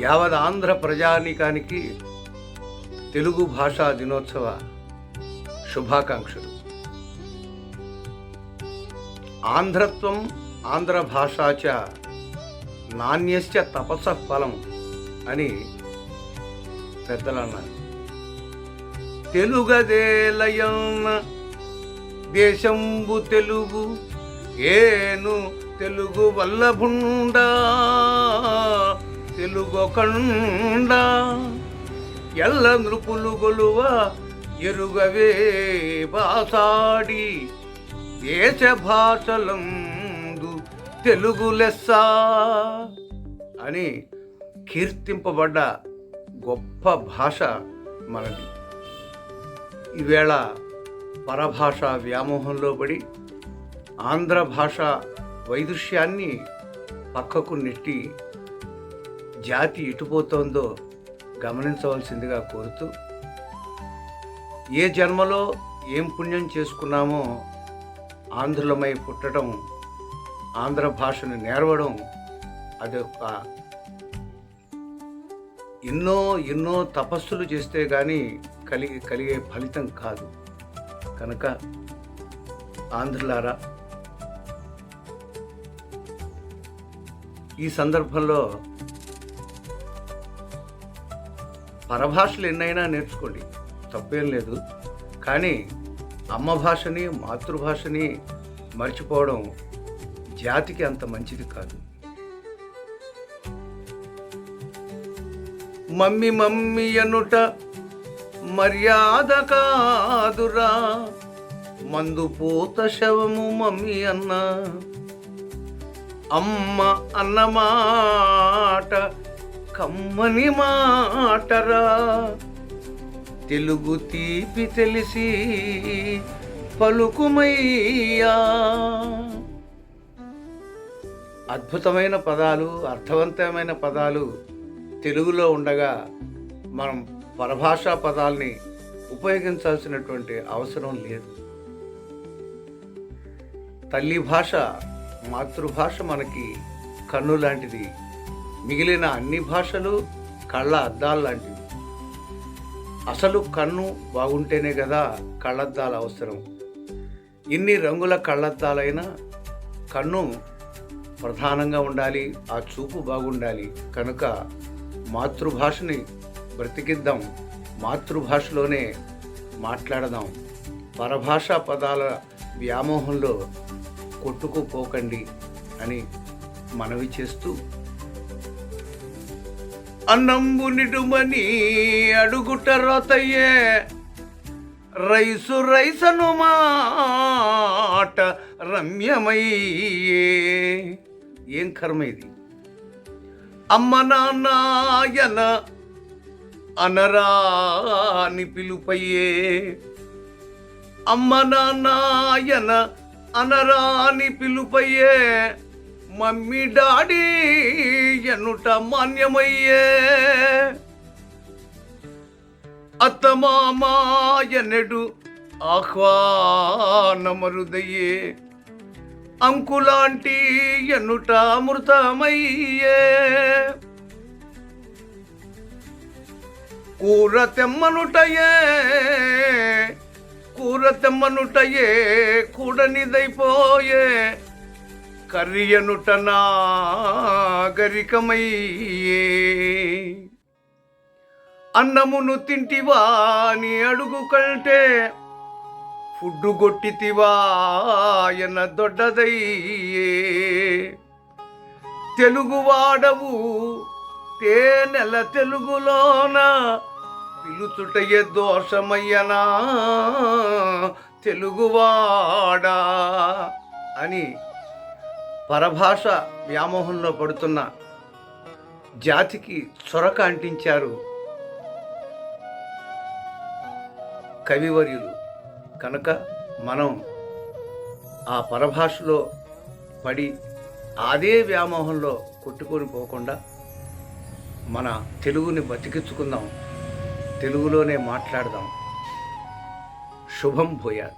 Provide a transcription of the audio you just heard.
యావత్ ఆంధ్ర ప్రజానీకానికి తెలుగు భాషా దినోత్సవ శుభాకాంక్షలు. ఆంధ్రత్వం ఆంధ్ర భాషాచ నాణ్యశ్చ తపస ఫలం అని పెద్దలు అన్నారు తెలుగదేలయన్న దేశంబు తెలుగు ఏను తెలుగు వల్లభుండా తెలుగొకండ ఎల్ల నృపులు గొలువ ఎరుగవే బాసాడి. దేశ భాషలందు తెలుగు లెస్స అని కీర్తింపబడ్డ గొప్ప భాష మనది. ఈవేళ పరభాష వ్యామోహంలో పడి ఆంధ్ర భాష వైదుష్యాన్ని పక్కకు నెట్టి జాతి ఎటుపోతోందో గమనించవలసిందిగా కోరుతూ ఏ జన్మలో ఏం పుణ్యం చేసుకున్నామో ఆంధ్రులమై పుట్టడం ఆంధ్ర భాషను నేర్వడం అది ఒక ఎన్నో ఎన్నో తపస్సులు చేస్తే కానీ కలిగి కలిగే ఫలితం కాదు. కనుక ఆంధ్రులారా ఈ సందర్భంలో పరభాషలు ఎన్నైనా నేర్చుకోండి. తప్పేం లేదు. కానీ అమ్మ భాషని మాతృభాషని మర్చిపోవడం జాతికి అంత మంచిది కాదు. మమ్మీ మమ్మీ అనుట మర్యాద కాదురా. మందు పూత శవము మమ్మీ అన్న. అమ్మ అన్నమాట కమ్మని మాటరా. తెలుగు తీపి తెలిసి పలుకుమయ్యా. అద్భుతమైన పదాలు అర్థవంతమైన పదాలు తెలుగులో ఉండగా మనం పరభాషా పదాల్ని ఉపయోగించాల్సినటువంటి అవసరం లేదు. తల్లి భాష మాతృభాష మనకి కన్ను లాంటిది మిగిలిన అన్ని భాషలు కళ్ళ అద్దాలు లాంటివి. అసలు కన్ను బాగుంటేనే కదా కళ్ళద్దాలు అవసరం. ఇన్ని రంగుల కళ్ళద్దాలైనా కన్ను ప్రధానంగా ఉండాలి ఆ చూపు బాగుండాలి. కనుక మాతృభాషని బ్రతికిద్దాం మాతృభాషలోనే మాట్లాడదాం. పరభాషా పదాల వ్యామోహంలో కొట్టుకుపోకండి అని మనవి చేస్తూ అన్నంబు నిడుమని అడుగుట రోతయ్యే. రైసు రైసను మాట రమ్యమయ్యే. ఏం కర్మ ఇది? అమ్మ నాయన అనరాని పిలుపయ్యే. అమ్మ నాయన అనరాని పిలుపయ్యే. Mummy daddy ఎన్నుట మాన్యమయ్యే. అత్తమామాయనెడు ఆహ్వానమరుదయ్యే. అంకులాంటి ఎన్నుట అమృతమయ్యే. కూర తెమ్మనుటయే కూర తెమ్మనుటయే కూడనిదైపోయే. కర్రియనుట నాగరికమయ్యే అన్నమును తింటివా నీ అడుగు కంటే ఫుడ్డు కొట్టితివా ఎన్న దొడ్డదయ్యే. తెలుగు వాడవు తేనెల తెలుగులోన పిలుచుటయే దోషమయ్యనా. తెలుగువాడా అని పరభాష వ్యామోహంలో పడుతున్న జాతికి చొరక అంటించారు కవివర్యులు. కనుక మనం ఆ పరభాషలో పడి అదే వ్యామోహంలో కొట్టుకొని పోకుండా మన తెలుగుని బతికించుకుందాం. తెలుగులోనే మాట్లాడదాం. శుభం భూయాలి